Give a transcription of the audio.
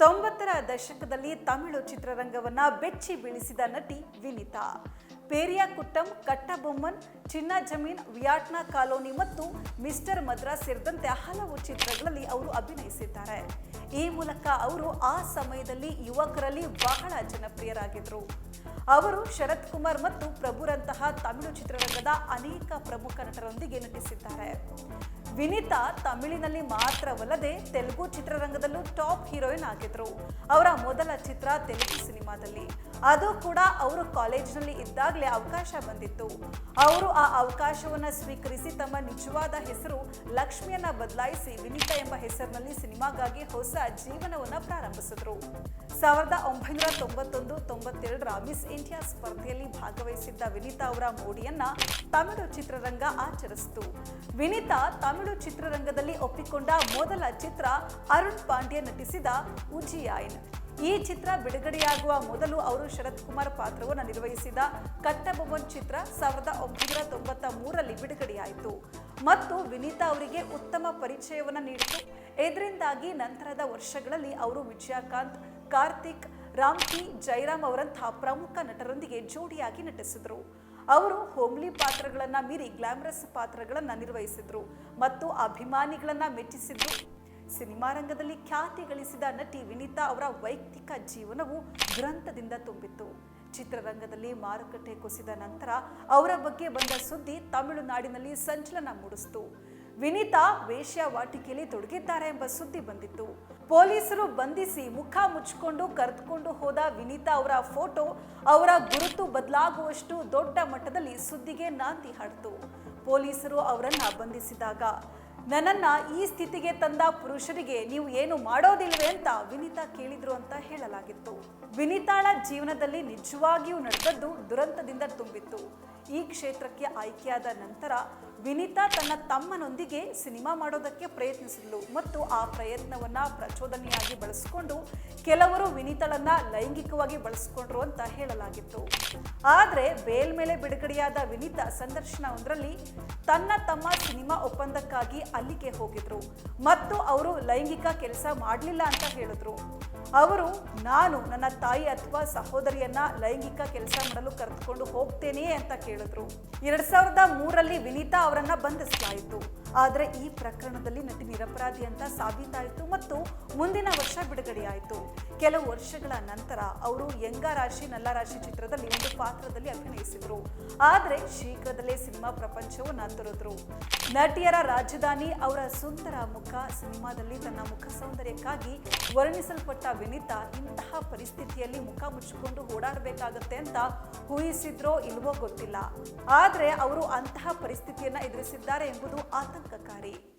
ತೊಂಬತ್ತರ ದಶಕದಲ್ಲಿ ತಮಿಳು ಚಿತ್ರರಂಗವನ್ನ ಬೆಚ್ಚಿ ಬೀಳಿಸಿದ ನಟಿ ವಿನಿತಾ. ಪೇರಿಯಾ ಕುಟ್ಟಂ, ಕಟ್ಟಬೊಮ್ಮನ್, ಚಿನ್ನ ಜಮೀನ್, ವಿಯಾಟ್ನಾ ಕಾಲೋನಿ ಮತ್ತು ಮಿಸ್ಟರ್ ಮದ್ರಾಸ್ ಸೇರಿದಂತೆ ಹಲವು ಚಿತ್ರಗಳಲ್ಲಿ ಅವರು ಅಭಿನಯಿಸಿದ್ದಾರೆ. ಈ ಮೂಲಕ ಅವರು ಆ ಸಮಯದಲ್ಲಿ ಯುವಕರಲ್ಲಿ ಬಹಳ ಜನಪ್ರಿಯರಾಗಿದ್ದರು ಅವರು ಶರತ್ ಕುಮಾರ್ ಮತ್ತು ಪ್ರಭುರಂತಹ ತಮಿಳು ಚಿತ್ರರಂಗದ ಅನೇಕ ಪ್ರಮುಖ ನಟರೊಂದಿಗೆ ನಟಿಸಿದ್ದಾರೆ. ವಿನಿತಾ ತಮಿಳಿನಲ್ಲಿ ಮಾತ್ರವಲ್ಲದೆ ತೆಲುಗು ಚಿತ್ರರಂಗದಲ್ಲೂ ಟಾಪ್ ಹೀರೋಯಿನ್ ಆಗಿದ್ರು. ಅವರ ಮೊದಲ ಚಿತ್ರ ತೆಲುಗು ಸಿನಿಮಾದಲ್ಲಿ. ಅದು ಕೂಡ ಅವರು ಕಾಲೇಜಿನಲ್ಲಿ ಇದ್ದಾಗಲೇ ಅವಕಾಶ ಬಂದಿತ್ತು. ಅವರು ಆ ಅವಕಾಶವನ್ನ ಸ್ವೀಕರಿಸಿ ತಮ್ಮ ನಿಜವಾದ ಹೆಸರು ಲಕ್ಷ್ಮಿಯನ್ನ ಬದಲಾಯಿಸಿ ವಿನಿತಾ ಎಂಬ ಹೆಸರಿನಲ್ಲಿ ಸಿನಿಮಾಗಾಗಿ ಹೊಸ ಜೀವನವನ್ನ ಪ್ರಾರಂಭಿಸಿದ್ರು. ಸಾವಿರದ ಒಂಬೈನೂರ ತೊಂಬತ್ತೊಂದು ತೊಂಬತ್ತೆರಡರ ಮಿಸ್ ಇಂಡಿಯಾ ಸ್ಪರ್ಧೆಯಲ್ಲಿ ಭಾಗವಹಿಸಿದ್ದ ವಿನಿತಾ ಅವರ ಮೋಡಿಯನ್ನ ತಮಿಳು ಚಿತ್ರರಂಗ ಆಚರಿಸಿತು. ವಿನಿತಾ ತಮಿಳು ಚಿತ್ರರಂಗದಲ್ಲಿ ಒಪ್ಪಿಕೊಂಡ ಮೊದಲ ಚಿತ್ರ ಅರುಣ್ ಪಾಂಡ್ಯ ನಟಿಸಿದ ಉಜಿಯಾಯಿನ್ ಈ ಚಿತ್ರ ಬಿಡುಗಡೆಯಾಗುವ ಮೊದಲು ಅವರು ಶರತ್ ಕುಮಾರ್ ಪಾತ್ರವನ್ನು ನಿರ್ವಹಿಸಿದ ಕಟ್ಟಬೊಮ್ಮನ್ ಚಿತ್ರ ಸಾವಿರದ ಒಂಬೈನೂರ ತೊಂಬತ್ತ ಮೂರರಲ್ಲಿ ಬಿಡುಗಡೆಯಾಯಿತು. ಮತ್ತು ವಿನೀತಾ ಅವರಿಗೆ ಉತ್ತಮ ಪರಿಚಯವನ್ನು ನೀಡಿತು. ಇದರಿಂದಾಗಿ ನಂತರದ ವರ್ಷಗಳಲ್ಲಿ ಅವರು ವಿಜಯಕಾಂತ್, ಕಾರ್ತಿಕ್, ರಾಮ್ಕಿ, ಜೈರಾಮ್ ಅವರಂತಹ ಪ್ರಮುಖ ನಟರೊಂದಿಗೆ ಜೋಡಿಯಾಗಿ ನಟಿಸಿದರು. ಅವರು ಹೋಮ್ಲಿ ಪಾತ್ರಗಳನ್ನು ಮೀರಿ ಗ್ಲಾಮರಸ್ ಪಾತ್ರಗಳನ್ನು ನಿರ್ವಹಿಸಿದ್ರು ಮತ್ತು ಅಭಿಮಾನಿಗಳನ್ನು ಮೆಚ್ಚಿಸಿದ್ರು. ಸಿನಿಮಾ ರಂಗದಲ್ಲಿ ಖ್ಯಾತಿ ಗಳಿಸಿದ ನಟಿ ವಿನೀತಾ ಅವರ ವೈಯಕ್ತಿಕ ಜೀವನವು ಗ್ರಂಥದಿಂದ ತುಂಬಿತ್ತು. ಚಿತ್ರರಂಗದಲ್ಲಿ ಮಾರುಕಟ್ಟೆ ಕುಸಿದ ನಂತರ ಅವರ ಬಗ್ಗೆ ಬಂದ ಸುದ್ದಿ ತಮಿಳುನಾಡಿನಲ್ಲಿ ಸಂಚಲನ ಮೂಡಿಸಿತು. ವಿನೀತಾ ವೇಶ್ಯಾವಾಟಿಕೆಯಲ್ಲಿ ತೊಡಗಿದ್ದಾರೆ ಎಂಬ ಸುದ್ದಿ ಬಂದಿತ್ತು. ಪೊಲೀಸರು ಬಂಧಿಸಿ ಮುಖ ಮುಚ್ಚಿಕೊಂಡು ಕರೆದುಕೊಂಡು ಹೋದ ವಿನೀತಾ ಅವರ ಫೋಟೋ ಅವರ ಗುರುತು ಬದಲಾಗುವಷ್ಟು ದೊಡ್ಡ ಮಟ್ಟದಲ್ಲಿ ಸುದ್ದಿಗೆ ನಾಂದಿ ಹಾಡಿತು. ಪೊಲೀಸರು ಅವರನ್ನ ಬಂಧಿಸಿದಾಗ ನನ್ನನ್ನ ಈ ಸ್ಥಿತಿಗೆ ತಂದ ಪುರುಷರಿಗೆ ನೀವು ಏನು ಮಾಡೋದಿಲ್ವೇ ಅಂತ ವಿನಿತಾ ಕೇಳಿದ್ರು ಅಂತ ಹೇಳಲಾಗಿತ್ತು. ವಿನಿತಾಳ ಜೀವನದಲ್ಲಿ ನಿಜವಾಗಿಯೂ ನಡೆದದ್ದು ದುರಂತದಿಂದ ತುಂಬಿತ್ತು. ಈ ಕ್ಷೇತ್ರಕ್ಕೆ ಆಯ್ಕೆಯಾದ ನಂತರ ವಿನಿತಾ ತನ್ನ ತಮ್ಮನೊಂದಿಗೆ ಸಿನಿಮಾ ಮಾಡೋದಕ್ಕೆ ಪ್ರಯತ್ನಿಸಿದ್ಲು ಮತ್ತು ಆ ಪ್ರಯತ್ನವನ್ನ ಪ್ರಚೋದನೆಯಾಗಿ ಬಳಸಿಕೊಂಡು ಕೆಲವರು ವಿನಿತಾಳನ್ನ ಲೈಂಗಿಕವಾಗಿ ಬಳಸಿಕೊಂಡ್ರು ಅಂತ ಹೇಳಲಾಗಿತ್ತು. ಆದ್ರೆ ಬೇಲ್ ಮೇಲೆ ಬಿಡುಗಡೆಯಾದ ವಿನಿತಾ ಸಂದರ್ಶನವೊಂದರಲ್ಲಿ ತನ್ನ ತಮ್ಮ ಸಿನಿಮಾ ಒಪ್ಪಂದಕ್ಕಾಗಿ ಅಲ್ಲಿಗೆ ಹೋಗಿದ್ರು. ಮತ್ತು ಅವರು ಲೈಂಗಿಕ ಕೆಲಸ ಮಾಡಲಿಲ್ಲ ಅಂತ ಹೇಳಿದ್ರು. ಅವರು, ನಾನು ನನ್ನ ತಾಯಿ ಅಥವಾ ಸಹೋದರಿಯನ್ನ ಲೈಂಗಿಕ ಕೆಲಸ ಮಾಡಲು ಕರೆದುಕೊಂಡು ಹೋಗ್ತೇನೆ ಅಂತ ಕೇಳಿದ್ರು. ಎರಡ್ ಸಾವಿರದ ಮೂರಲ್ಲಿ ವಿನೀತಾ ಅವರನ್ನ ಬಂಧಿಸಲಾಯಿತು. ಆದರೆ ಈ ಪ್ರಕರಣದಲ್ಲಿ ನಟಿ ನಿರಪರಾಧಿ ಅಂತ ಸಾಬೀತಾಯಿತು ಮತ್ತು ಮುಂದಿನ ವರ್ಷ ಬಿಡುಗಡೆಯಾಯಿತು. ಕೆಲವು ವರ್ಷಗಳ ನಂತರ ಅವರು ಯಂಗ ರಾಶಿ ನಲ್ಲ ರಾಶಿ ಚಿತ್ರದಲ್ಲಿ ಒಂದು ಪಾತ್ರದಲ್ಲಿ ಅಭಿನಯಿಸಿದ್ರು. ಆದರೆ ಶೀಘ್ರದಲ್ಲೇ ಸಿನಿಮಾ ಪ್ರಪಂಚವು ತೊರೆದ್ರು. ನಟಿಯರ ರಾಜಧಾನಿ ಅವರ ಸುಂದರ ಮುಖ ಸಿನಿಮಾದಲ್ಲಿ ತನ್ನ ಮುಖ ಸೌಂದರ್ಯಕ್ಕಾಗಿ ವರ್ಣಿಸಲ್ಪಟ್ಟ ವಿನಿತಾ ಇಂತಹ ಪರಿಸ್ಥಿತಿಯಲ್ಲಿ ಮುಖ ಮುಚ್ಚಿಕೊಂಡು ಓಡಾಡಬೇಕಾಗತ್ತೆ ಅಂತ ಊಹಿಸಿದ್ರೋ ಇಲ್ವೋ ಗೊತ್ತಿಲ್ಲ. ಆದರೆ ಅವರು ಅಂತಹ ಪರಿಸ್ಥಿತಿಯನ್ನ ಎದುರಿಸಿದ್ದಾರೆ ಎಂಬುದು ಆತಂಕಕಾರಿ.